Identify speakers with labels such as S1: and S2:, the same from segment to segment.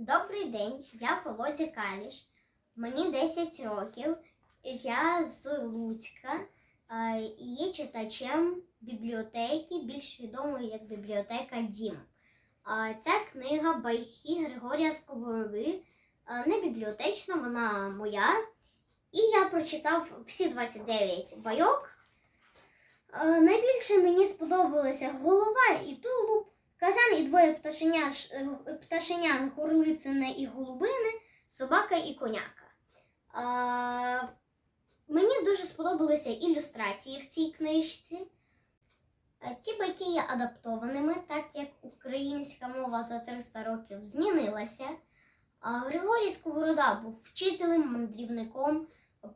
S1: Добрий день, я Володя Каліш. Мені 10 років. Я з Луцька і є читачем бібліотеки, більш відомої як бібліотека Дім. Ця книга байки Григорія Сковороди не бібліотечна, вона моя. І я прочитав всі 29 байок. Найбільше мені сподобалася голова і тулуб. Кажан і двоє пташеня, е, пташенян, горлицине і голубини, собака і коняка. А, мені дуже сподобалися ілюстрації в цій книжці. Ті байки є адаптованими, так як українська мова за 300 років змінилася. А Григорій Сковорода був вчителем, мандрівником,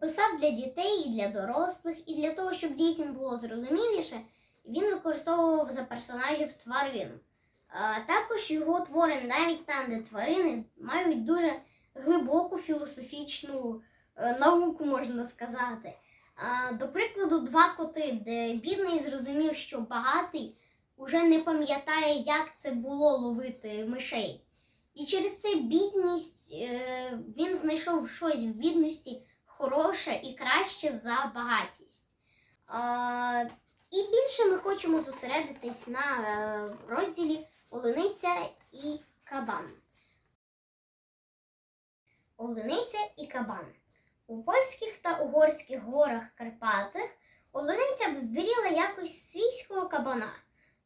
S1: писав для дітей і для дорослих, і для того, щоб дітям було зрозуміліше, він використовував за персонажів тварин. Також його твори, навіть там, де тварини, мають дуже глибоку філософічну е, науку, можна сказати. До прикладу, два коти, де бідний зрозумів, що багатий уже не пам'ятає, як це було ловити мишей. І через це бідність е, він знайшов щось в бідності хороше і краще за багатість. І більше ми хочемо зосередитись на е, розділі Олениця і кабан. Олениця і кабан. У польських та угорських горах Карпатах олениця вздиріла якось свійського кабана.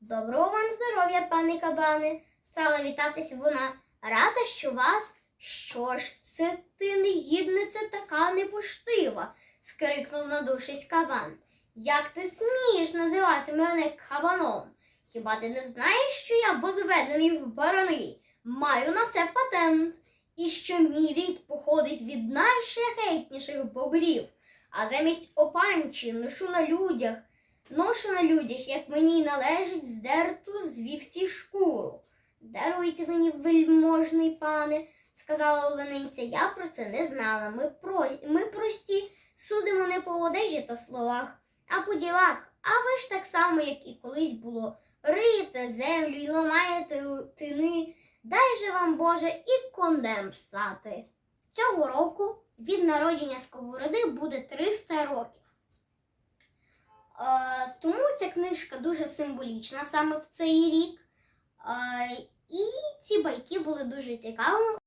S1: Доброго вам здоров'я, пане кабане, стала вітатись вона. Рада, що вас. Що ж це ти негідниця така непоштива? скрикнув надувшись кабан. Як ти смієш називати мене кабаном? Хіба ти не знаєш, що я возведений в барани? Маю на це патент. І що мій рід походить від найшляхетніших бобрів, а замість опанчі ношу на людях, ношу на людях, як мені й належить, здерту з вівці шкуру. Даруйте мені, вельможний пане, сказала Олениця, я про це не знала. Ми, про... Ми прості, судимо не по одежі та словах, а по ділах. А ви ж так само, як і колись було, риєте землю і ламаєте тини. Дай же вам Боже і кондем стати. Цього року від народження сковороди буде 300 років. Е, тому ця книжка дуже символічна саме в цей рік. Е, і ці байки були дуже цікавими.